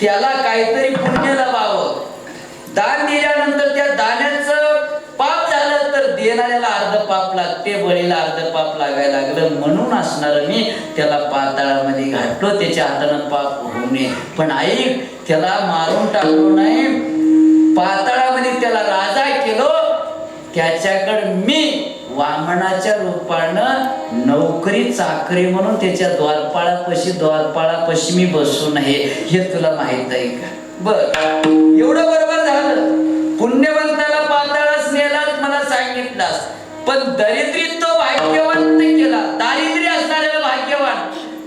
त्याला काहीतरी पुण्य लावावं दान दिल्यानंतर त्या दाण्याचं पाप झालं तर देणाऱ्याला अर्ध पाप लागते बळीला अर्ध पाप लागायला लागलं. म्हणून असणार मी त्याला पाताळामध्ये घातलो. त्याच्या हातानं पाप होऊ नये. पण ऐक त्याला मारून टाकलो नाही पाताळामध्ये त्याला राजा केलो. त्याच्याकडे मी वामनाच्या रूपानं नोकरी चाकरी म्हणून त्याच्या द्वारपाळापाशी द्वारपाळापाशी मी बसून आहे. हे तुला माहीत आहे का? बर. एवढं बरोबर झालं. पुण्यवंताला पाताळास नेलाच मला सांगितलास. पण दरिद्रीत तो भाग्यवंत केला. दारिद्र्य असणाऱ्याला भाग्यवान.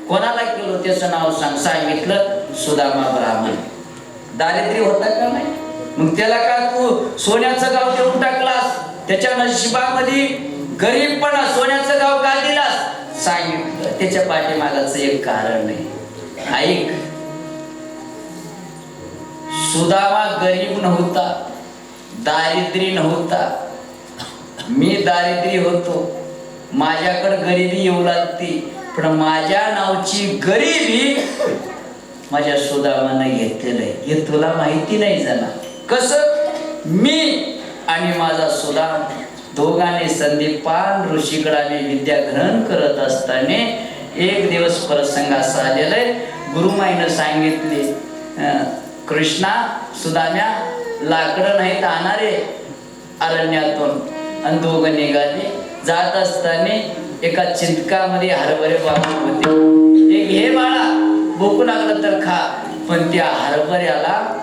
कोणाला केलं त्याचं नाव सांग? सांगितलं सुदामा ब्राह्मण. दारिद्र्य होता का नाही? मग त्याला का तू सोन्याचं गाव देऊन टाकलास? त्याच्या नशिबामध्ये गरीबपणा सोन्याचं गाव का दिलास सांगितलं त्याच्या पाठीमागाचं एक कारण नाही ऐक. सुदामा गरीब नव्हता दारिद्र्य नव्हता. मी दारिद्र्य होतो. माझ्याकडे गरिबी येऊ लागती. पण माझ्या नावची गरिबी माझ्या सुदामानं घेतलेलं आहे. हे तुला माहिती नाही झाला कस? मी आणि माझा सुदाम दोघांनी संदीपान ऋषीकडाने विद्या ग्रहण करत असताना एक दिवस प्रसंग असा आलेला आहे गुरुमाईनं सांगितले कृष्णा सुदाम्या लाकडं तर आणणारे अरण्यातून. आणि दोघं निघाले. जात असताना एका चिंतकामध्ये हरभरे बाबू होते. एक हे बाळा भोकू लागलं तर खा. पण त्या हरभऱ्याला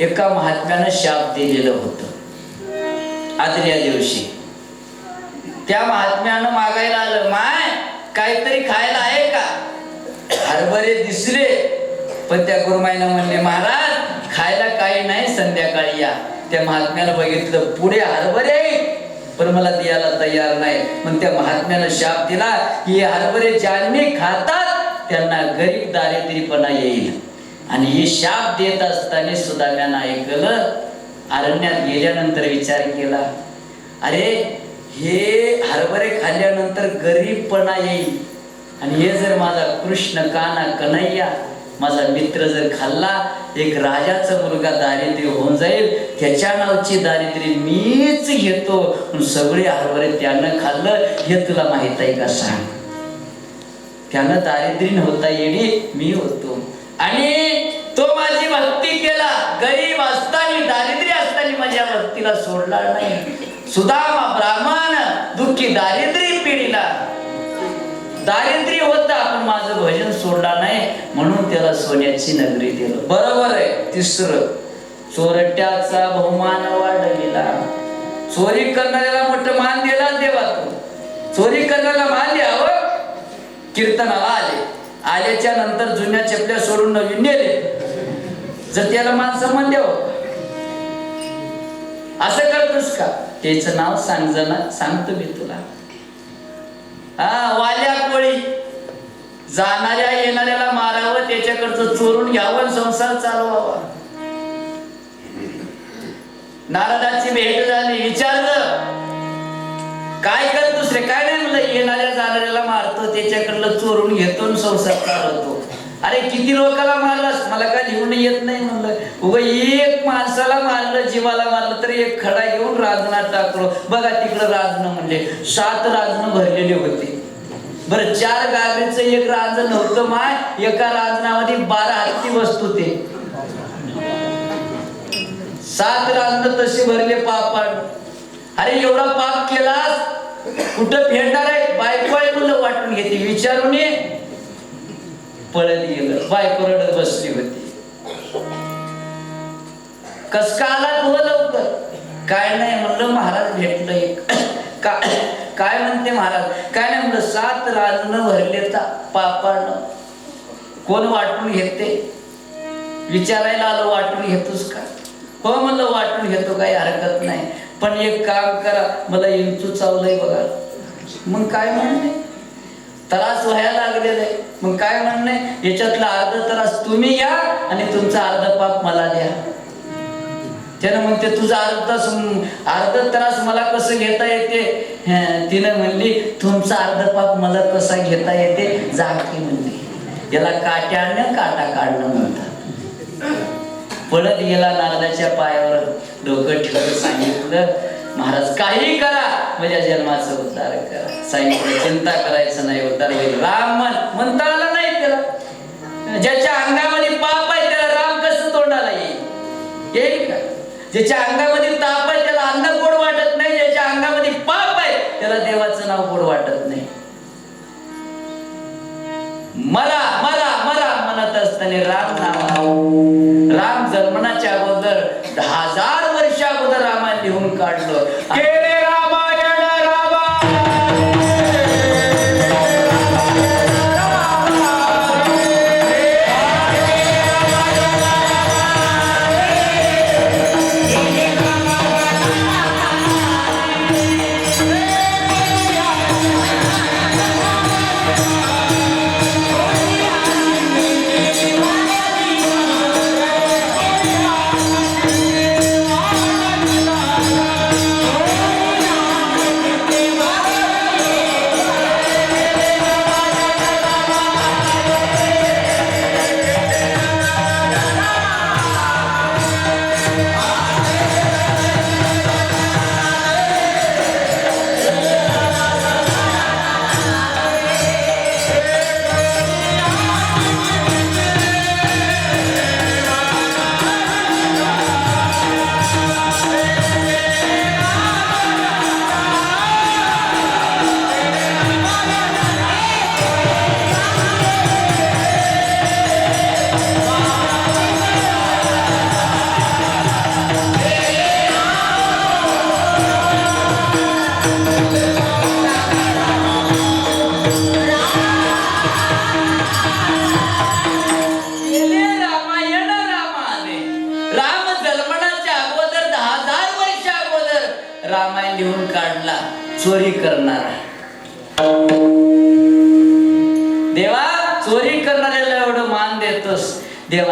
एका महात्म्यानं शाप दिलेलं होतं. आदल्या दिवशी. त्या महात्म्यानं मागायला आलं माय काहीतरी खायला आहे का? हरभरे दिसले पण त्या गुरुमाईनं म्हणले महाराज खायला काही नाही संध्याकाळी या. त्या महात्म्यानं बघितलं पुढे हरभरे पण मला द्यायला तयार नाही. पण त्या महात्म्यानं शाप दिला की हे हरभरे ज्यांनी खातात त्यांना गरीब दारिद्र्यपणा येईल. आणि हे शाप देत असताना सुद्धा ऐकलं अरण्यात गेल्यानंतर विचार केला अरे हे हरभरे खाल्ल्यानंतर गरीबपणा येईल आणि हे जर माझा कृष्ण काना कन्हैया माझा मित्र जर खाल्ला एक राजाचा मुलगा दारिद्र्य होऊन जाईल त्याच्या नावची दारिद्र्य मीच घेतो सगळे हरभरे त्यानं खाल्लं हे तुला माहीत आहे का सांग? त्यानं दारिद्र्य होता येणे मी होतो. आणि तो माझी भक्ती केला. गरीब असताना दारिद्र्य असताना माझ्या भक्तीला सोडला नाही. सुदामा ब्राह्मण दुःखी दारिद्र्य पिढीला. दारिद्र्य होता पण माझं भजन सोडला नाही. म्हणून त्याला सोन्याची नगरी दिलं. बरोबर आहे तिसरं. चोरट्याचा बहुमान वाढविला. चोरी करणाऱ्याला मोठं मान दिला देवा तू चोरी करण्याला मान द्यावं. कीर्तनाला आले. आल्याच्यानंतर जुन्या चपल्या सोडून नवीन नेले. जर त्याला मान सन्मान द्यावं. असं करतोस का त्याचं नाव सांग सांगतो मी तुला. हा वाल्या कोळी. जाणाऱ्या येणाऱ्याला मारावं त्याच्याकडचं चोरून घ्यावं आणि संसार चालवावा. नारदाची भेट झाली विचारलं काय कर दुसरे? काय नाही म्हणलं येणाऱ्या जाणाऱ्याला मारतो त्याच्याकडलं चोरून घेतो आणि संसार चालवतो. अरे किती लोकाला मारलास मला काय लिहून येत नाही म्हणलं. उग एक माणसाला मारलं जीवाला मारलं तर एक खडा घेऊन राजनात टाकलो. बघा तिकडं राजनं म्हणले सात राजनं भरलेले होते. बरं चार गाडीचं एक राज नव्हतं माय. एका राजनामध्ये बारा हत्ती बसत होते. सात राजन तसे भरले पाप अरे एवढा पाप केलास? कुठं फेडणार आहे? बायको आहे म्हणलं वाटून घेते. विचारून ये. पळत गेलं बायको रडत बसली होती. कस का आला तू लवकर? काय नाही म्हणलं महाराज भेटलं एक. काय म्हणते महाराज? काय नाही म्हणलं सात राजन भरले पापानं. कोण वाटून घेते? विचारायला आलो वाटून घेतोस का? हो म्हणलं वाटून घेतो काही हरकत नाही. पण एक काम करा मला इंचू चावलंय बघा. मग काय म्हणते? त्रास व्हायला लागलेला. आहे मग काय म्हणणे? याच्यातला अर्ध त्रास तुम्ही या आणि तुमचा अर्ध पाप मला द्या. त्यानं मग ते तुझा अर्ध अर्ध त्रास मला कसं घेता येते? तिने तिनं म्हणली तुमचा अर्ध पाप मला कसा घेता येते? जागती म्हणली. याला काट्यानं काटा काढणं म्हणतात. पडत गेला नारदाच्या पायावर. डोकं ठेवून सांगितलं महाराज काही करा. म्हणजे माझ्या जन्माचा उद्धार करा. सांगितलं चिंता करायचं नाही. उद्धार होईल राम म्हण म्हणता आलं नाही त्याला. ज्याच्या अंगामध्ये पाप आहे त्याला राम कसं तोंडाला येईल? येईल का? ज्याच्या अंगामध्ये ताप आहे त्याला अन्न गोड वाटत नाही. ज्याच्या अंगामध्ये पाप आहे त्याला देवाचं नाव गोड वाटत नाही. मला मला मला म्हणत असताना राम नाव राम जन्मनाच्या अगोदर दहा हजार रामाने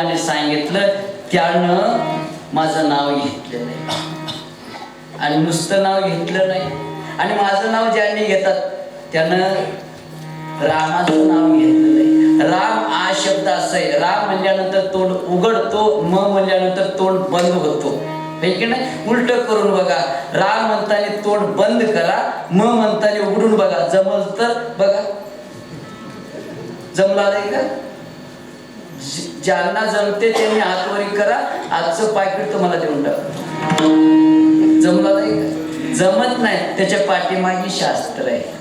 देवाने सांगितलं त्यानं माझं नाव घेतलं नाही. आणि नुसतं नाव घेतलं नाही. आणि माझं नाव ज्यांनी घेतात त्यानं रामाचं नाव घेतलं नाही. राम हा शब्द असं आहे. राम म्हणल्यानंतर तोंड उघडतो म म्हणल्यानंतर तोंड बंद होतो. की नाही? उलट करून बघा. राम म्हणताना तोंड बंद करा म म्हणताना उघडून बघा. जमल तर बघा. जमला नाही का? ज्यांना जमते त्यांनी हातवरी करा. आजचं पाकिट तुम्हाला देऊन टाक जमला नाही जमत नाही त्याच्या पाठीमागे शास्त्र आहे.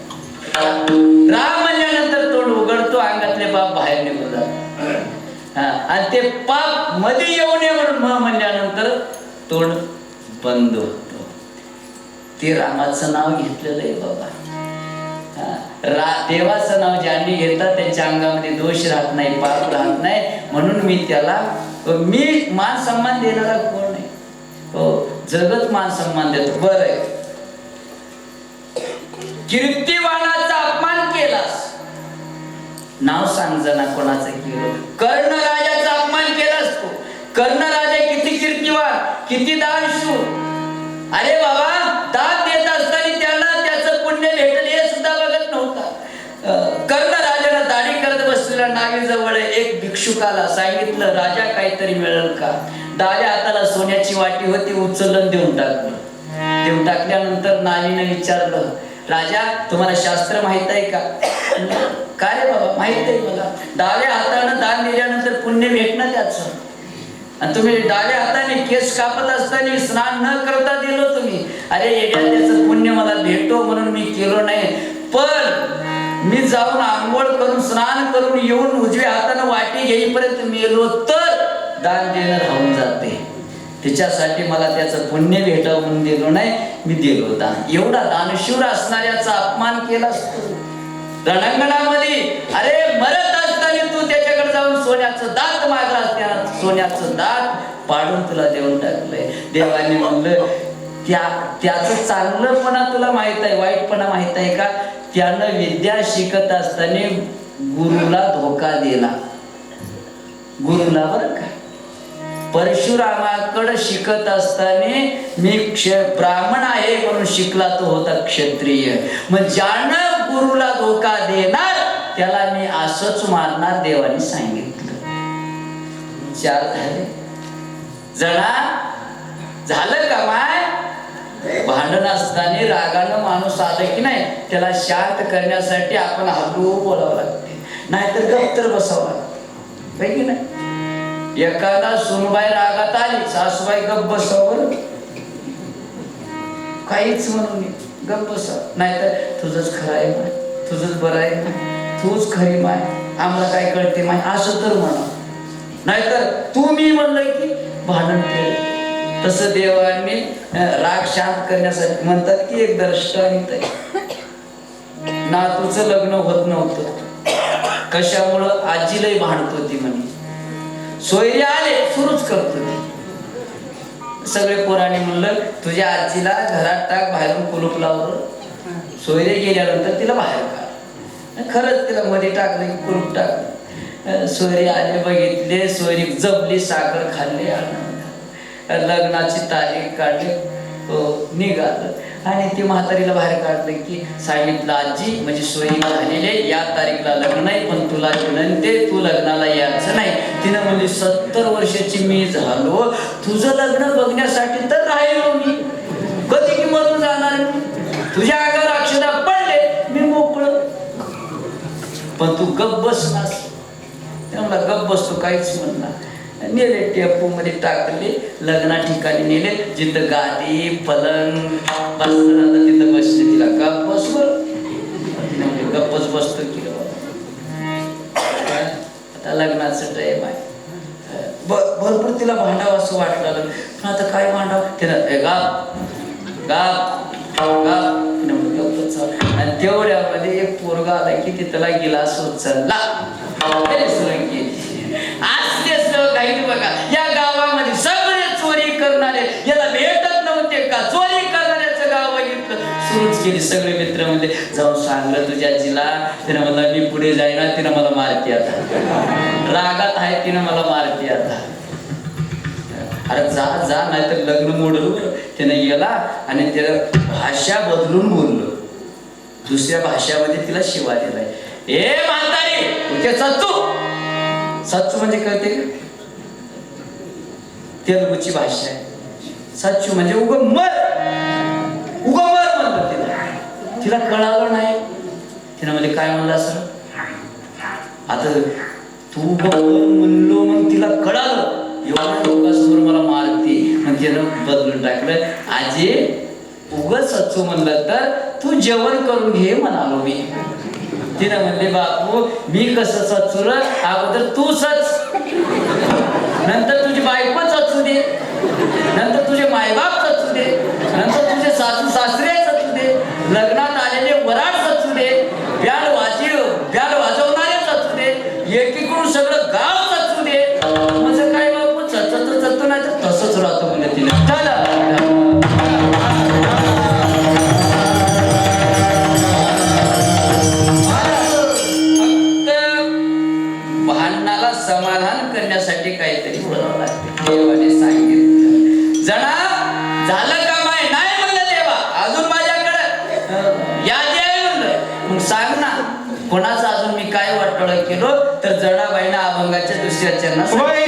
राम म्हणल्यानंतर तोंड उघडतो अंगातले बाप बाहेर निघून जात आणि ते पापमध्ये येऊ नये म्हणून म म्हणल्यानंतर तोंड बंद होतो. ते रामाचं नाव घेतलेलं आहे बाबा. देवाचं नाव ज्यांनी घेतात त्यांच्या अंगामध्ये दोष राहत नाही पाप राहत नाही. म्हणून मी त्याला मी मान सन्मान देणारा कोण आहे? हो जगत मान सन्मान देतो. बरं. आहे कीर्तिवानाचा अपमान केलास. नाव सांग जना कोणाचं केलं कर्ण राजाचा अपमान केलास तू. कर्ण राजा किती कीर्तिवान किती दानशूर. अरे बाबा एका बसलेल्या एक भिक्षुकाला सांगितलं राजा काहीतरी मिळेल का? डाव्या हाताला सोन्याची वाटी होती उचलून देऊन टाकलं. देऊन टाकल्यानंतर नानीने विचारलं राजा तुम्हाला शास्त्र माहीत आहे का? काय बाबा माहीत आहे मला. डाव्या हातानं दान दिल्यानंतर पुण्य भेटणं त्याचं. आणि तुम्ही डाव्या हाताने केस कापत असताना स्नान न करता दिलो तुम्ही. अरे येड्या त्याचं पुण्य मला भेटतो म्हणून मी केलो नाही. पण मी जाऊन आंघोळ करून स्नान करून येऊन उजव्या हाताने वाटी घेईपर्यंत मेलो तर दान देणं राहून जाते. त्याच्यासाठी मला त्याचं पुण्य भेटावं म्हणून दिलो नाही मी दिलो दान. एवढा दानशूर असणाऱ्याचा अपमान केला असतो. रणांगणामध्ये अरे मरत असताना तू त्याच्याकडे जाऊन सोन्याचं दात मागला त्या सोन्याचं दात पाडून तुला देऊन टाकलंय. देवाने म्हणलं त्या त्याचं चांगलंपणा तुला माहीत आहे वाईटपणा माहीत आहे का? त्यानं विद्या शिकत असताना गुरुला धोका दिला. गुरुला बरं का? परशुरामाकडे शिकत असताना मी क्ष ब्राह्मण आहे म्हणून शिकला तो होता क्षत्रिय. मग ज्यानं गुरुला धोका देणार त्याला मी असंच मारणार देवाने सांगितलं. चार झाले. जणा झालं का माय? भांडण असताना रागानं माणूस आलं की नाही त्याला शांत करण्यासाठी आपण हळू बोलावं लागते. नाहीतर गप्तर बसावं लागतं. की नाही? एखादा सुनबाई रागात आली सासूबाई गप बसावं काहीच म्हणून गप बसाव. नाहीतर तुझंच खरं आहे माय तुझंच बरं आहे तूच खरी माय. आम्हाला काय कळते माय? असं तर म्हणा. नाहीतर तू मी म्हणलं की भांडण केलं तसं देवाने राग शांत करण्यासाठी म्हणतात की एक दृष्टांत आहे नातूचं लग्न होत नव्हतं. कशामुळं आजीलाही भांडत होती म्हणे. सोयरे आले सुरूच करत होती. सगळे पोराने म्हणलं तुझ्या आजीला घरात टाक बाहेरून कुलूप लावलं सोयरे गेल्यानंतर तिला बाहेर काढ. खरंच तिला मध्ये टाकलं की कुलूप टाकलं सोयरी सोयरे आले बघितले सोयरी जपली साखर खाल्ली आनंद लग्नाची तारीख काढली. हो, निघालं. आणि ती म्हातारीला बाहेर काढलं की सांगितलं आजी म्हणजे सोयी झालेले या तारीखला लग्न नाही पण तुला विनंती तू लग्नाला यायचं नाही. तिनं म्हणली सत्तर वर्षाची मी झालो. तुझं लग्न बघण्यासाठी तर राहिलो मी. कधी की मरून जाणार तुझ्या अंगावर अक्षदा पडले मी मोकळं. पण तू गप बसलास त्यामुळे गप बसतो काहीच म्हणणार. नेले टेम्पो मध्ये टाकले लग्ना ठिकाणी नेले जिथं गादी पलंग बसलं आता तिथं बसले तिला गप बस गप्पच बसतो की आता लग्नाचं टाईम आहे. भरपूर तिला भांडावं असं वाटलं पण आता काय भांडावं? तिला गा गाप गाप गाप आणि तेवढ्यामध्ये एक पोरगा आला की तिथला गिलास उचलला. सुरंगी सुरुवात केली. आज ते सगळं बघा. या गावामध्ये सगळे चोरी करणारे याला भेटत नव्हते का? चोरी करणाऱ्याचं गाव बघितलं सुरूच केली सगळे मित्र म्हणले जाऊन सांगलं तुझ्या आजीला तिनं मला मी पुढे जाईना तिनं मला मारते आता. रागात आहे तिनं मला मारते आता. अरे जा जा नाहीतर लग्न मोडलं. बरं. गेला आणि त्याला भाषा बदलून बोललो. दुसऱ्या भाषामध्ये तिला शिवा दिलाय. ए म्हातारी तुझे सच्चू सच्चू म्हणजे कळते का? तेलगूची भाषा आहे. सच्चू म्हणजे उग मर. उग मर म्हणलं तिला. तिला कळालं नाही. तिनं म्हणजे काय म्हणलं असं? आता तू म्हणलो मग तिला कळालं. एवढ्या लोकांसमोर मला मारते मग तिनं बदलून टाकलं. आजी उगच सच्चू म्हणलं तर तू जेवण करून घे म्हणालो मी. तिनं म्हणले बापू मी कसं सचुर अगोदर तू सच नंतर तुझी बायको चचू दे. नंतर तुझे मायबाप चचू दे. नंतर तुझे सासू सासरे चचू दे. लग्नात आलेले वराड चचू दे. व्याल वाजी व्याल वाजवणारे चचू दे. एकीकडून सगळं गाव चचू दे. म्हणजे काय बापू चचत चचतो नाही तर तसंच राहतो म्हणजे तिला. अभंगाच्या दुसऱ्या चरणात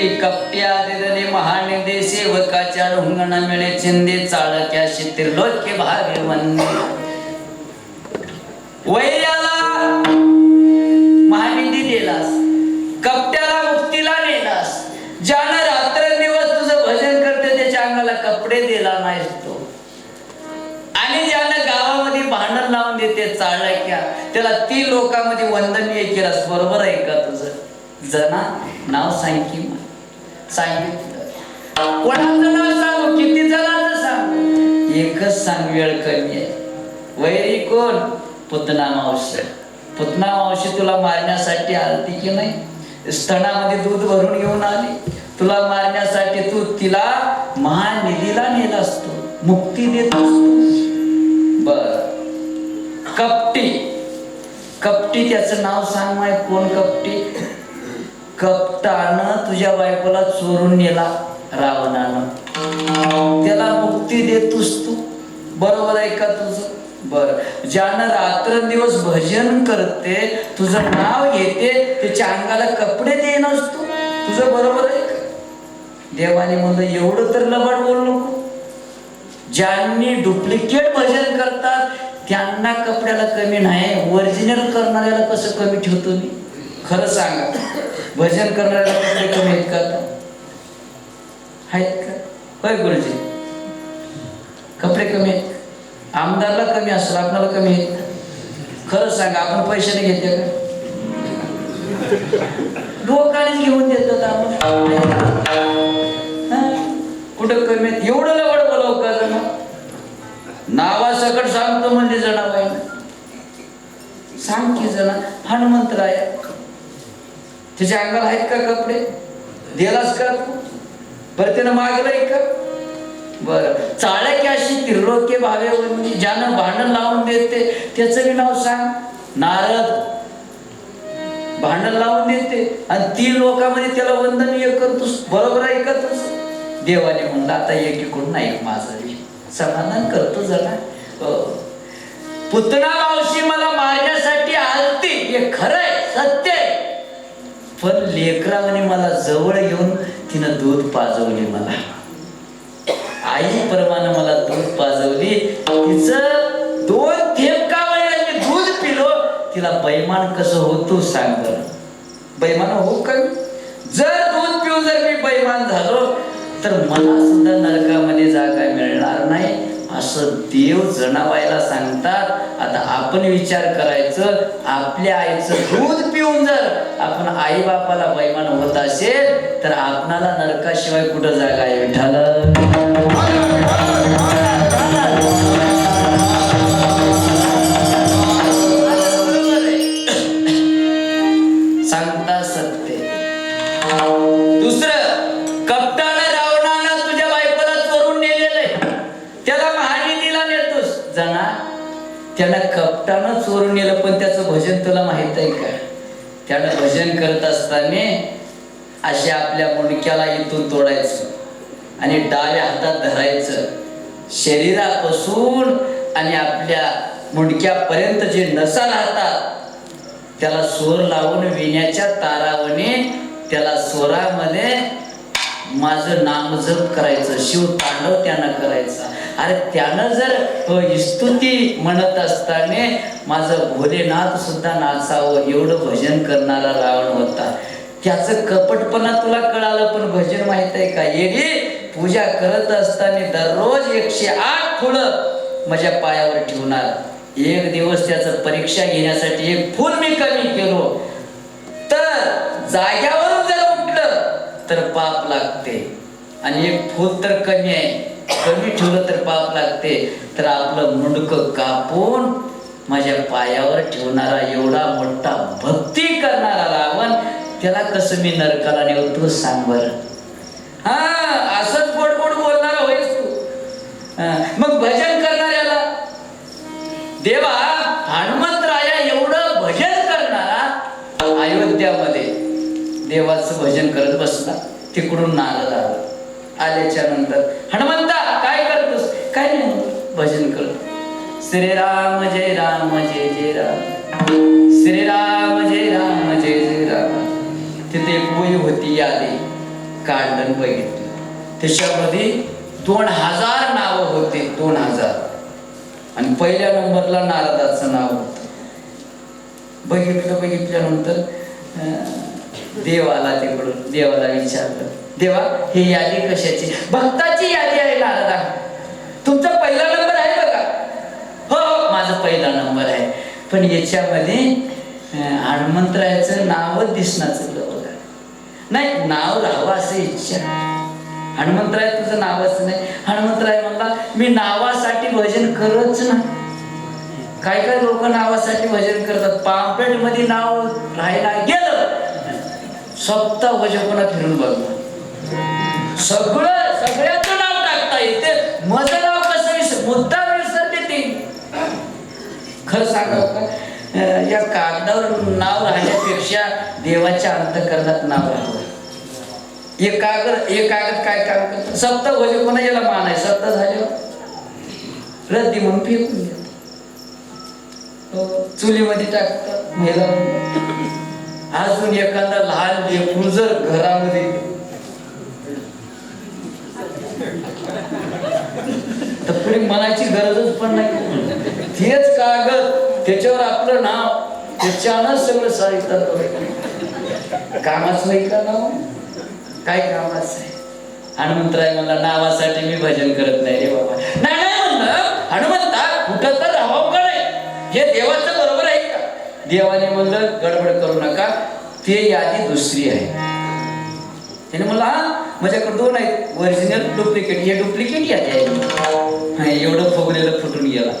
मोक्ष सिद्धी महानिधी सेवकाच्या ढुंगण मिळे चिंदे चाळक्या शितिर लोके भावे वंदे. वैर्याला महानिधी दिलास कपट्याला मुक्तीला नेलास. ज्यानं रात्रंदिवस तुझं भजन करते त्याच्या अंगाला कपडे दिला नाही तो. आणि ज्यानं गावामध्ये भांडण लावून देते चाळक्या त्याला ती लोकांमध्ये वंदनीय केलास. बरोबर आहे का तुझं? जना नाव सांग की मला. सांगितलं. कोणाचं नाव सांगू? किती जणांचं सांगू? एकच सांग वेळ कमी आहे. वैरी कोण? पुतना मावशी. पुतना मावशी तुला मारण्यासाठी आलती की नाही? स्तनामध्ये दूध भरून घेऊन आली. तुला मारण्यासाठी तू तिला महानिधीला नेला असतो मुक्ती देत असतो. बर. कपटी. कपटी त्याचं नाव सांग माय कोण कपटी? कपटानं तुझ्या बायकोला चोरून नेला रावणानं. त्याला मुक्ती देतोस तू. बरोबर आहे का तुझं? बर. ज्यानं रात्रंदिवस भजन करते तुझं नाव घेते त्याच्या अंगाला कपडे देणस तू. तुझं बरोबर आहे का? देवाने म्हणलं एवढं तर लबाड बोल नको. ज्यांनी डुप्लिकेट भजन करतात त्यांना कपड्याला कमी नाही ओरिजिनल करणाऱ्याला कसं कमी ठेवतो मी? खरं सांगा. भजन करणाऱ्या कपडे कमी आहेत का? आहेत का? होय गुरुजी. कपडे कमी आहेत आमदारला कमी असेल आपल्याला कमी आहेत खरं सांगा आपण पैशाने घेते का? लोकांनीच घेऊन देतात आपण. कुठं कमी आहेत? एवढं लवड बोलाव का जण नावासकट सांगतो म्हणजे जणाबाई सांग की जणा हनुमंतराय. त्याच्या अंगाला आहेत का कपडे? दिलास का तू? बरं त्यानं मागलंय का? बर. चाळ्या की अशी त्रिलोक्य भावे म्हणजे ज्यानं भांडण लावून देते त्याचं मी नाव सांग. नारद. भांडण लावून देते. आणि तीन लोकांमध्ये त्याला वंदनीय करतोस. बरोबर आहे का तुझं देवाने म्हणलं आता एकीकडून नाही माझं समाधान करतो जरा. हो. पुतना मावशी मला मारण्यासाठी आलती. हे खरंय सत्य आहे. पण लेकराने मला जवळ घेऊन तिनं दूध पाजवले मला. आई प्रमाणे मला दूध पाजवली. तिचं दोन थेंब का मी दूध पिलो. तिला बैमान कसं होतो सांग बरं. बैमान हो का जर दूध पिऊन जर मी बैमान झालो तर मला सुद्धा नरकामध्ये जागा मिळणार नाही. असं देव जणावायला सांगतात. आता आपण विचार करायचं आपल्या आईचं दूध पिऊन जर आपण आई बापाला बैमान होत असेल तर आपणाला नरकाशिवाय कुठं जागा आहे? विठाल त्यानं कपटानं चोरून नेलं पण त्याचं भजन तुला माहीत आहे का? त्यानं भजन करत असताना अशा आपल्या मुंडक्याला इथून तोडायचं आणि डाव्या हातात धरायचं. शरीरापासून आणि आपल्या मुंडक्यापर्यंत जे नसा राहतात त्याला स्वर लावून विण्याच्या तारावने त्याला स्वरामध्ये माझं नाम जप करायचं शिव तांडव त्यानं करायचा. अरे त्यानं जर स्तुती म्हणत असताना माझं भोलेनाथ सुद्धा नाचावं एवढं भजन करणारा रावण होता. त्याचं कपटपणा तुला कळालं पण भजन माहीत आहे का? येडी पूजा करत असताना दररोज एकशे आठ फुलं माझ्या पायावर ठेवणार. एक दिवस त्याचं परीक्षा घेण्यासाठी एक फुल मी कमी केलो. तर जाग्यावरून जर उठलं तर पाप लागते. आणि एक फूल तर कमी आहे. कमी ठेवलं तर पाप लागते. तर आपलं मुंडकं कापून माझ्या पायावर ठेवणारा एवढा मोठा भक्ती करणारा रावण त्याला कसं मी नरकाला नेऊ तू सांग बर. हा असंच गोड गोड बोलणारा होईस तू. मग भजन करणाऱ्याला? देवा हनुमंतराया एवढं भजन करणारा? अयोध्यामध्ये देवाचं भजन करत बसला. तिकडून नारद आला. आल्याच्यानंतर हनुमंता काय नाही भजन करतो. श्रीराम जय राम जय जय राम. श्रीराम जय राम जय जय राम. तिथे पोळी होती यादी काढलं बघितलं. त्याच्यामध्ये दोन हजार नावं होते दोन हजार. आणि पहिल्या नंबरला नारदाचं नाव होतं. बघितलं बघितल्यानंतर अं, तिकडून देवाला विचारलं. देवा ही यादी कशाची? भक्ताची यादी आहे नारदा. तुमचा पहिला नंबर आहे बघा. हो हो माझा पहिला नंबर आहे. पण याच्यामध्ये हनुमंतरायाचं नावच दिसणं चुकलं बघा. नाही नाव राहावं असं इच्छा हनुमंतराय तुझं नावच नाही. हनुमंतराय म्हणला मी नावासाठी भजन करत ना काय काय लोक नावासाठी भजन करतात? पामपेटमध्ये नाव राहायला गेलं. सप्ताह भजकोना फिरून बघ सगळं सगळ्यात नाव टाकता येते माझं नाव कसं विसर मुद्दा विसरते ते या कागदावर नाव राहण्यापेक्षा देवाच्या अंतकरणात नाव राहावं एक कागद एक कागद काय काम करतं? सप्ताह कोणा याला मान आहे सप्त झाल्यावर? रद्दी म्हणून फेकून देत चुलीमध्ये टाकतात मेला अजून एखादा लहान लेकरू जर घरामध्ये तर पुढे मनाची गरजच पण नाही. तेच कागद त्याच्यावर आपलं नाव त्याच्यानं सगळं साहित्य कामाच नाही का नाव? काय कामाच आहे? हनुमंतराय म्हणला नावासाठी मी भजन करत नाही रे बाबा. नाही नाही म्हणलं. हनुमंता कुठं तर राहावं का नाही? हे देवाचं बरोबर आहे का? देवाने म्हणलं गडबड करू नका. ते यादी दुसरी आहे. त्याने मला माझ्याकडे दोन आहेत. ओरिजिनल डुप्लिकेट हे डुप्लिकेट यादी आहे. एवढं फुगलेलं फुटून गेला.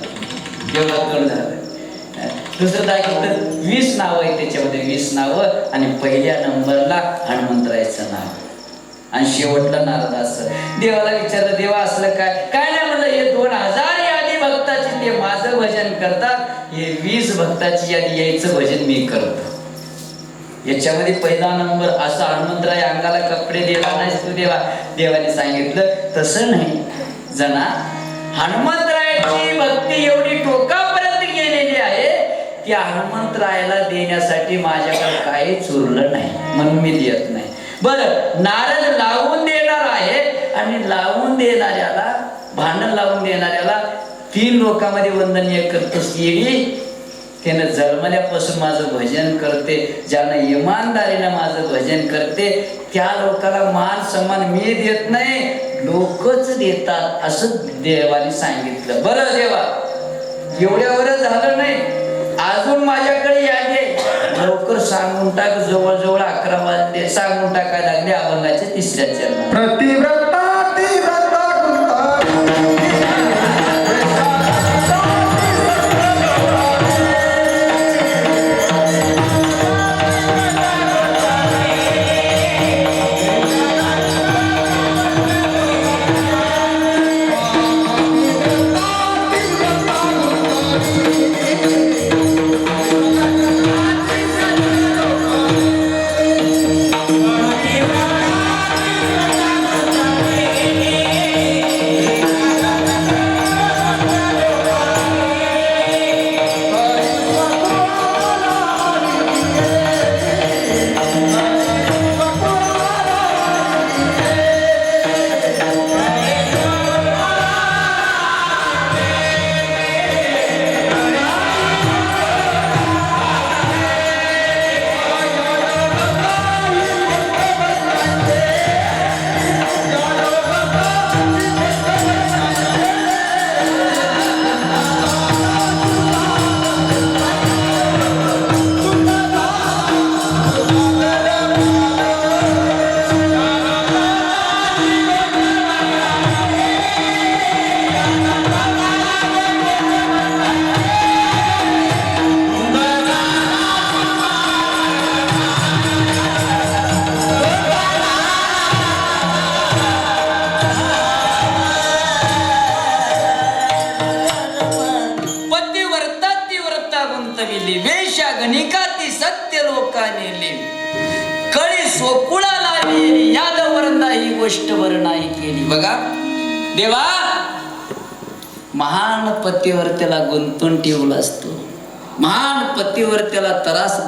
एवढा कण झालं. दुसरं दाखवलं वीस नावं आहेत त्याच्यामध्ये. वीस नावं आणि पहिल्या नंबरला हनुमंतरायचं नाव. आणि शेवटला नारदाचं. देवाला विचारलं देवा असलं काय? काय नाही म्हणलं हे दोन हजार यादी भक्ताची ते माझं भजन करतात. हे वीस भक्ताची यादी यायचं भजन मी करतो. याच्यामध्ये पहिला नंबर असा हनुमंतराय अंगाला कपडे दिला नाही तू देवा. देवाने सांगितलं तसं नाही. जना हनुमंतरायाची भक्ती एवढी टोकापर्यंत गेलेली आहे की हनुमंतरायाला देण्यासाठी माझ्याकडे काहीच उरलं नाही. म्हणून मी देत नाही. बर नारद लावून देणार आहे आणि लावून देणाऱ्याला भांडण लावून देणाऱ्याला तीन लोकांमध्ये वंदनीय करतोस येडी. त्यानं जन्मल्यापासून माझं भजन करते ज्यानं इमानदारीनं माझं भजन करते त्या लोकाला मान सन्मान मी देत नाही लोकच देतात असं देवाने सांगितलं. बरं देवा एवढ्यावर झालं नाही. अजून माझ्याकडे यादी लवकर सांगून टाक जवळजवळ अकरा वाजले सांगून टाकायला लागले अभंगाच्या तिसऱ्या चरणात. प्रतिव्रत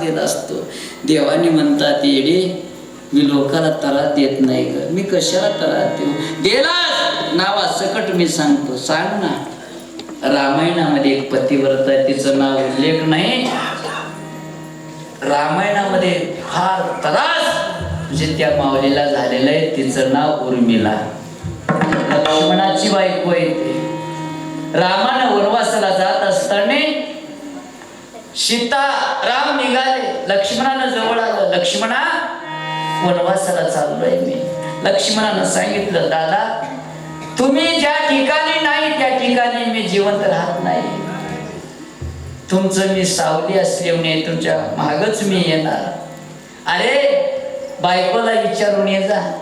त्रास देत असतो. देवाने म्हणतात येडे मी लोकाला त्रास देत नाही ग. मी कशाला त्रास देऊ? गेला नावा सकट मी सांगतो? सांग ना. रामायणामध्ये एक पतिव्रत आहे तिचं नाव उल्लेख नाही. रामायणामध्ये फार त्रास म्हणजे त्या माऊलीला झालेलं आहे तिचं नाव उर्मिला. लक्ष्मणाची बायको आहे ती. रामानं वनवासाला जात असताना सीता राम निघाले. लक्ष्मणानं जवळ आलं. लक्ष्मणा वनवासाला चाललोय मी. लक्ष्मणानं सांगितलं दादा तुम्ही ज्या ठिकाणी नाही त्या ठिकाणी मी जिवंत राहत नाही. तुमचं मी सावली असल्यामुळे तुमच्या मागच मी येणार. अरे बायकोला विचारून ये जा.